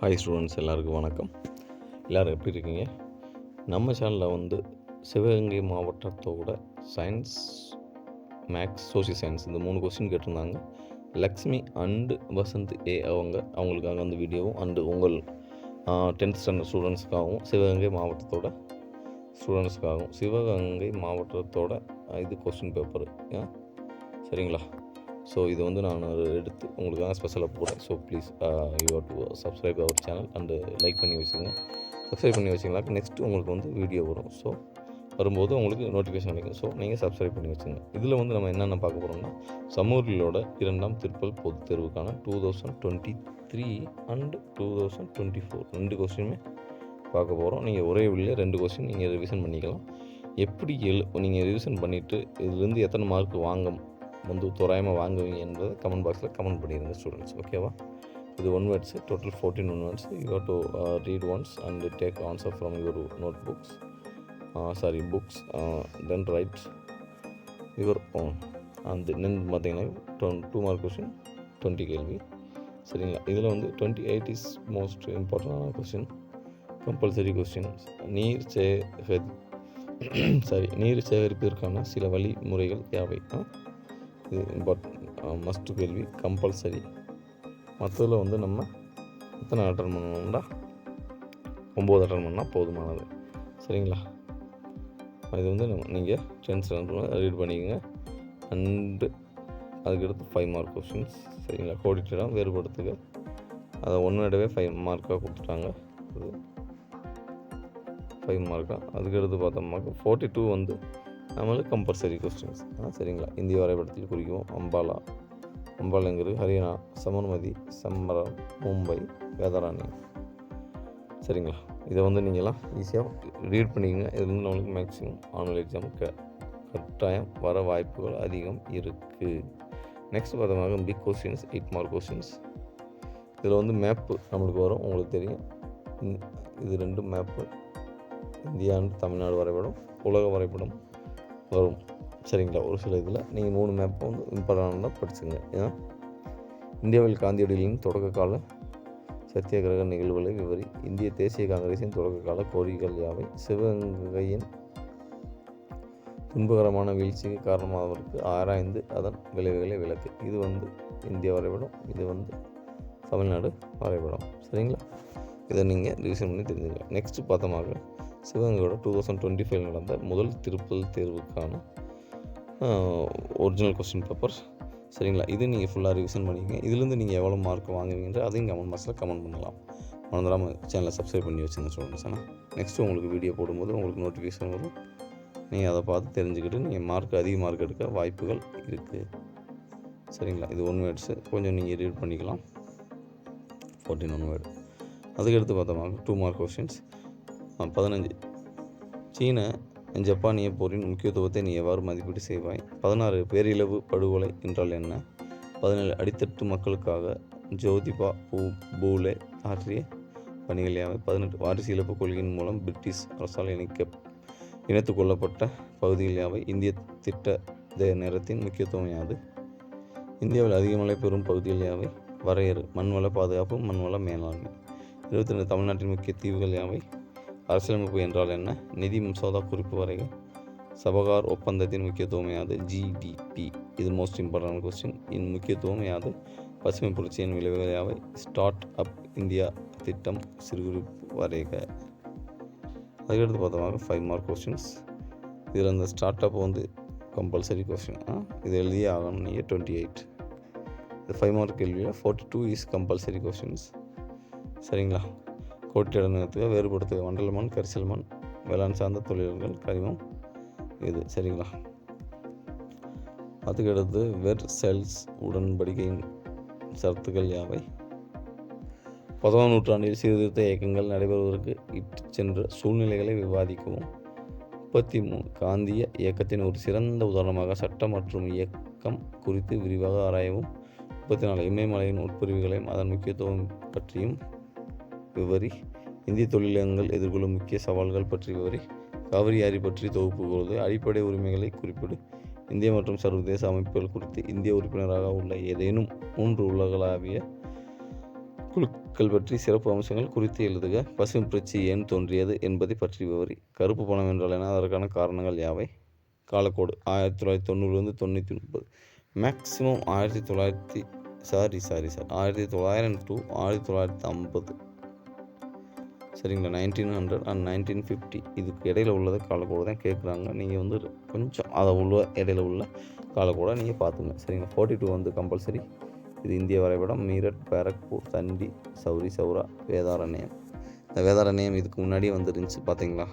Hi students எல்லாருக்கும் வணக்கம். எல்லோரும் எப்படி இருக்கீங்க? நம்ம சேனலில் வந்து சிவகங்கை மாவட்டத்தோட சயின்ஸ் மேக்ஸ் சோஷியல் சயின்ஸ் இந்த மூணு கொஸ்டின் கேட்டிருந்தாங்க. லக்ஷ்மி அண்டு வசந்த் ஏ அவங்க அவங்களுக்காக அந்த வீடியோவும் அண்டு உங்கள் டென்த் ஸ்டாண்டர்ட் ஸ்டூடெண்ட்ஸுக்காகவும் சிவகங்கை மாவட்டத்தோட ஸ்டூடெண்ட்ஸுக்காகவும் சிவகங்கை மாவட்டத்தோட இது கொஸ்டின் பேப்பர் சரிங்களா? ஸோ இது வந்து நான் எடுத்து உங்களுக்காக ஸ்பெஷலாக போடுறேன். So please you to subscribe our channel and like பண்ணி வச்சுங்க சப்ஸ்கிரைப் பண்ணி வச்சிங்கனாக்க நெக்ஸ்ட்டு உங்களுக்கு வந்து வீடியோ வரும். ஸோ வரும்போது உங்களுக்கு நோட்டிஃபிகேஷன் கிடைக்கும் ஸோ நீங்கள் சப்ஸ்கிரைப் பண்ணி வச்சுங்க இதில் வந்து நம்ம என்னென்ன பார்க்க போகிறோம்னா சமூகங்களோட இரண்டாம் திருப்பல் பொது தேர்வுக்கான two thousand twenty three and two thousand twenty four ரெண்டு கொஸ்டினுமே பார்க்க போகிறோம் நீங்கள் ஒரே வழியில் ரெண்டு கொஸ்டின் நீங்கள் ரிவிஷன் பண்ணிக்கலாம். எப்படி எழு நீங்கள் ரிவிஷன் பண்ணிவிட்டு இதுலேருந்து எத்தனை மார்க் வாங்க வந்து தோராயமாக வாங்குவீங்க என்பதை கமெண்ட் பாக்ஸில் கமெண்ட் பண்ணிடுங்க ஸ்டூடெண்ட்ஸ் ஓகேவா இது one words total fourteen one words you have to read once and take answer from your notebooks sorry books then write your own அந்த நின்று பார்த்தீங்கன்னா don't two mark question twenty கேள்வி. சரிங்களா? இதில் வந்து டுவெண்ட்டி எயிட் இஸ் மோஸ்ட் இம்பார்ட்டண்டான question compulsory question நீர் சே சாரி நீர் சேகரிப்பதற்கான சில வழிமுறைகள் யாவை? ஆ? இது இம்பார்ட்டன்ட் மஸ்ட் கேள்வி கம்பல்சரி மற்றதில் வந்து நம்ம எத்தனை அட்டன் பண்ணணும்டா? ஒம்பது அட்டன் பண்ணால் போதுமானது. சரிங்களா? இது வந்து நீங்கள் டென்த் ரீட் பண்ணிக்கோங்க. அண்டு அதுக்கடுத்து ஃபைவ் மார்க் கொஸ்டின்ஸ் சரிங்களா? கோடிட்டிடம் வேறுபடுத்துக அதை ஒன்றடவே ஃபைவ் மார்க்காக கொடுத்துட்டாங்க. அது ஃபைவ் மார்க்காக அதுக்கடுத்து பார்த்தோம்னாக்க ஃபோர்ட்டி டூ வந்து நம்மளுக்கு கம்பல்சரி கொஸ்டின்ஸ் சரிங்களா? இந்திய வரைபடத்தில் குறிக்கும் அம்பாலா. அம்பாலாங்கிறது ஹரியானா சமர்மதி சம்மரம் மும்பை வேதாராணி சரிங்களா? இதை வந்து நீங்கள்லாம் ஈஸியாக ரீட் பண்ணிக்கங்க. இதுலேருந்து நம்மளுக்கு மேக்ஸிமம் ஆனுவல் எக்ஸாம் க கட்டாயம் வர வாய்ப்புகள் அதிகம் இருக்குது நெக்ஸ்ட் பார்த்தோம்னாக்க big questions eight mark questions இதில் வந்து மேப்பு நம்மளுக்கு வரும். உங்களுக்கு தெரியும். இது ரெண்டு மேப்பு இந்தியா தமிழ்நாடு வரைபடம் உலக வரைபடம் வரும். சரிங்களா? ஒரு சில இதில் நீங்கள் மூணு மேப்பை வந்து இம்பார்ட்டண்டாக படிச்சுங்க. ஏன்னா இந்தியாவில் காந்தியடிகளின் தொடக்க கால சத்தியாகிரக நிகழ்வுகளை விவரி இந்திய தேசிய காங்கிரஸின் தொடக்க கால கோரிக்கைகள் யாவை? சிவகங்கையின் துன்பகரமான வீழ்ச்சிக்கு காரணமாவதற்கு ஆராய்ந்து அதன் விளைவுகளை விளக்கு. இது வந்து இந்திய வரைபடம் இது வந்து தமிழ்நாடு வரைபடம். சரிங்களா? இதை நீங்கள் ரிவிஷன் பண்ணி தெரிஞ்சுக்கலாம் நெக்ஸ்ட்டு பார்த்தோமாக சிவகங்கையோட டூ தௌசண்ட் டுவெண்ட்டி ஃபைவ் நடந்த முதல் திருப்பல் தேர்வுக்கான ஒரிஜினல் கொஸ்டின் பேப்பர் சரிங்களா? இது நீங்கள் ஃபுல்லாக ரிவிஷன் பண்ணிக்கங்க. இதுலேருந்து நீங்கள் எவ்வளோ மார்க் வாங்குவீங்கன்ற அதையும் கமெண்ட் பாக்ஸில் கமெண்ட் பண்ணலாம். மறந்துடாமல் சேனலை சப்ஸ்கிரைப் பண்ணி வச்சுருங்க ஸ்டூடெண்ட்ஸ் ஆனால் நெக்ஸ்ட்டு உங்களுக்கு வீடியோ போடும்போது உங்களுக்கு நோட்டிஃபிகேஷன் வரும். நீங்கள் அதை பார்த்து தெரிஞ்சுக்கிட்டு நீங்கள் மார்க் அதிக மார்க் எடுக்க வாய்ப்புகள் இருக்குது சரிங்களா? இது ஒன் வேர்ட்ஸு கொஞ்சம் நீங்கள் ரீட் பண்ணிக்கலாம். ஃபோர்டீன் ஒன் வேர்டு அதுக்கடுத்து பார்த்தோம்னா டூ மார்க் கொஸ்டின்ஸ் பதினஞ்சு. சீன ஜப்பானிய போரின் முக்கியத்துவத்தை நீ எவ்வாறு மதிப்பீடு செய்வாய்? பதினாறு பேரிழவு படுகொலை என்றால் என்ன? பதினேழு அடித்தட்டு மக்களுக்காக ஜோதிபா பூ பூலே ஆற்றிய பணிகள் யாவை? பதினெட்டு வாரிசு இழப்பு கொள்கையின் மூலம் பிரிட்டிஷ் அரசால் இணைக்க இணைத்து கொள்ளப்பட்ட பகுதிகள் யாவை? இந்திய திட்ட தே- நேரத்தின் முக்கியத்துவம் யாது? இந்தியாவில் அதிக மழை பெறும் பகுதிகள் யாவை? வரையறு மண்வள பாதுகாப்பு மண்வள மேலாண்மை. இருபத்தி ரெண்டு தமிழ்நாட்டின் முக்கிய தீவுகள் யாவை? அரசியலமைப்பு என்றால் என்ன? நிதி மசோதா குறிப்பு வரைகள். சபகார் ஒப்பந்தத்தின் முக்கியத்துவம் யாது ஜிடிபி இது மோஸ்ட் இம்பார்ட்டன்ட் கொஸ்டின் இன் முக்கியத்துவம் யாது பசுமை புரட்சியின் விளைவுகள் யாவை? ஸ்டார்ட் அப் இந்தியா திட்டம் சிறுகுறிப்பு வரைக. அதுக்கடுத்து பார்த்தோமாக ஃபைவ் மார்க் கொஸ்டின்ஸ் இதில் அந்த ஸ்டார்ட் அப் வந்து கம்பல்சரி கொஸ்டின் இது எழுதியே ஆகணும். நீங்கள் டுவெண்ட்டி எயிட் இது ஃபைவ் மார்க் கேள்வியில் forty two is compulsory questions சரிங்களா? கோட்டிட நிலத்துக்கு வேறுபடுத்துக. வண்டல் மண் கரிசல் மண் வேளாண் சார்ந்த தொழில்கள் கரிமம் இது. சரிங்களா? அதுக்கடுத்து வெர் செல்ஸ் உடன்படிக்கையின் சரத்துக்கள் யாவை? பத்தாம் நூற்றாண்டில் சீர்திருத்த இயக்கங்கள் நடைபெறுவதற்கு இட்டு சென்ற சூழ்நிலைகளை விவாதிக்கவும். முப்பத்தி மூணு காந்திய இயக்கத்தின் ஒரு சிறந்த உதாரணமாக சட்டம் மற்றும் இயக்கம் குறித்து விரிவாக ஆராயவும். முப்பத்தி நாலு இமயமலையின் உட்பிரிவுகளையும் அதன் முக்கியத்துவம் பற்றியும் விவரி இந்திய தொழிலகங்கள் எதிர்கொள்ளும் முக்கிய சவால்கள் பற்றி விவரி காவிரி ஆறு பற்றி தொகுப்பு கூறுவது அடிப்படை உரிமைகளை குறிப்பிடு. இந்திய மற்றும் சர்வதேச அமைப்புகள் குறித்து இந்திய உறுப்பினராக உள்ள ஏதேனும் மூன்று உலகளாவிய குழுக்கள் பற்றி சிறப்பு அம்சங்கள் குறித்து எழுதுக. பசுமை புரட்சி ஏன் தோன்றியது என்பதை பற்றி விவரி. கருப்பு பணம் என்றால் என அதற்கான காரணங்கள் யாவை? காலக்கோடு ஆயிரத்தி தொள்ளாயிரத்தி தொண்ணூறுலேருந்து தொண்ணூற்றி முப்பது மேக்ஸிமம் ஆயிரத்தி தொள்ளாயிரத்தி சாரி சாரி சார் ஆயிரத்தி தொள்ளாயிரம் டு ஆயிரத்தி தொள்ளாயிரத்தி ஐம்பது. சரிங்களா? Nineteen hundred and nineteen fifty இதுக்கு இடையில உள்ளதை காலக்கூட தான் கேட்குறாங்க. நீங்கள் வந்து கொஞ்சம் அதை உள்ள இடையில உள்ள காலக்கூட நீங்கள் பார்த்துங்க. சரிங்களா? ஃபார்ட்டி டூ வந்து கம்பல்சரி இது இந்திய வரைபடம். மீரட் பேரக்பூர் தண்டி சௌரி சௌரா வேதாரண்யம். இந்த வேதாரண்யம் இதுக்கு முன்னாடியே வந்துருந்துச்சு. பார்த்தீங்களா?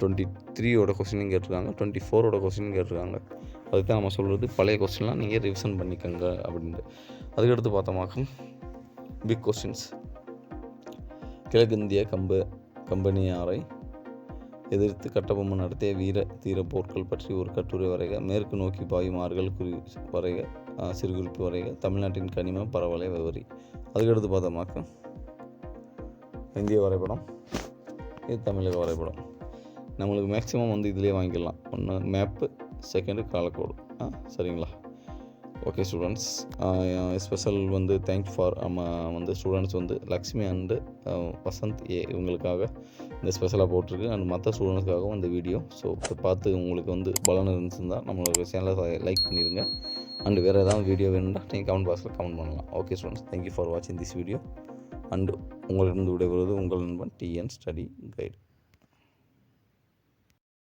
டுவெண்ட்டி த்ரீயோட கொஸ்டினும் கேட்டிருக்காங்க. டுவெண்ட்டி ஃபோரோட கொஸ்டின் கேட்டிருக்காங்க. அதுக்கு தான் நம்ம சொல்கிறது பழைய கொஸ்டின்லாம் நீங்கள் ரிவிஷன் பண்ணிக்கோங்க அப்படின்ட்டு. அதுக்கடுத்து பார்த்தோமாக்கும் பிக் கொஸ்டின்ஸ் கிழக்கிந்திய கம்ப கம்பெனியாரை எதிர்த்து கட்டபொம்மன் நடத்திய வீர தீர போர்கள் பற்றி ஒரு கட்டுரை வரைக. மேற்கு நோக்கி பாயும் ஆறுகள் குறி வரைக சிறுகுறிப்பு வரைக. தமிழ்நாட்டின் கனிம பரவலை விவரி அதுக்கடுத்து பார்த்தோமாக்க இந்திய வரைபடம். இது தமிழக வரைபடம். நம்மளுக்கு மேக்ஸிமம் வந்து இதிலே வாங்கிக்கலாம் ஒன்று மேப்பு செகண்டு காலக்கோடு. ஆ சரிங்களா? ஓகே ஸ்டூடெண்ட்ஸ் ஸ்பெஷல் வந்து தேங்க்ஸ் ஃபார் நம்ம வந்து ஸ்டூடெண்ட்ஸ் வந்து லக்ஷ்மி அண்டு வசந்த் ஏ இவங்களுக்காக இந்த ஸ்பெஷலாக போட்டிருக்கு. அண்ட் மற்ற ஸ்டூடெண்ட்ஸ்க்காகவும் இந்த வீடியோ ஸோ இதை பார்த்து உங்களுக்கு வந்து பலன் இருந்துச்சுருந்தால் நம்மளோட சேனலை லைக் பண்ணிடுங்க. அண்டு வேறு ஏதாவது வீடியோ வேணும்னா நீங்கள் கமெண்ட் பாக்ஸில் கமெண்ட் பண்ணலாம். Okay students thank you for வாட்சிங் திஸ் வீடியோ அண்டு உங்களிடம் விடைபெறுவது உங்கள் நண்பன் டிஎன் ஸ்டடி கைடு